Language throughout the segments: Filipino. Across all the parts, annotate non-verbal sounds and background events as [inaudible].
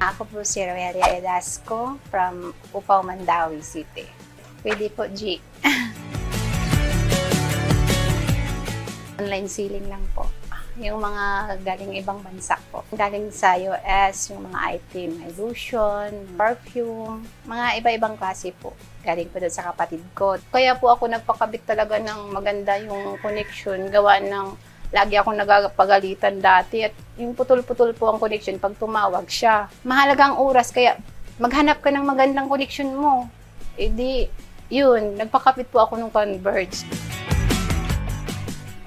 po si Roelia Edasco from Upaw, Mandawi City. Pwede po, G. [laughs] Online selling lang po. Yung mga galing ibang bansa po. Galing sa US, yung mga item, may lotion, perfume, mga iba-ibang klase po. Galing po doon sa kapatid ko. Kaya po ako nagpakabit talaga ng maganda yung connection. Gawa ng lagi akong nagpagalitan dati at yung putol-putol po ang connection pag tumawag siya. Mahalagang oras kaya maghanap ka ng magandang connection mo. E di, yun, nagpakapit po ako ng Converge.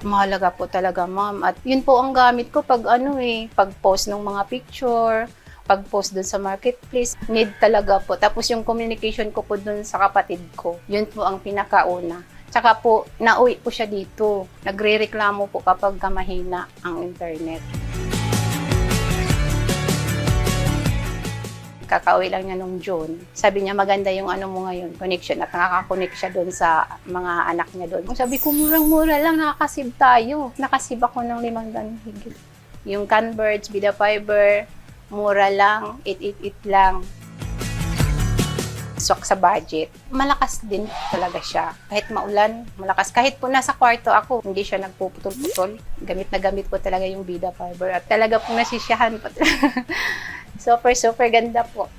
Mahalaga po talaga, ma'am. At yun po ang gamit ko pag ano eh, pag post ng mga picture, pag post dun sa marketplace, need talaga po. Tapos yung communication ko po dun sa kapatid ko, yun po ang pinakauna. Tsaka po, nauwi po siya dito. Nagre-reklamo po kapag ka mahina ang internet. Kakauwi lang niya nung June. Sabi niya, maganda yung ano mo ngayon, connection. At nakaka-connect siya doon sa mga anak niya doon. Sabi ko, murang-mura lang, nakakasib tayo. Nakasib ako ng limang dan higit. Yung Converge, Vida Fiber, mura lang, 888 lang. Swak sa budget. Malakas din talaga siya. Kahit maulan, malakas. Kahit po nasa kwarto ako, hindi siya nagpuputol-putol. Gamit na gamit ko talaga yung Vida Fiber. At talaga po nasisyahan po. [laughs] super, super ganda po.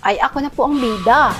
Ay, ako na po ang bida.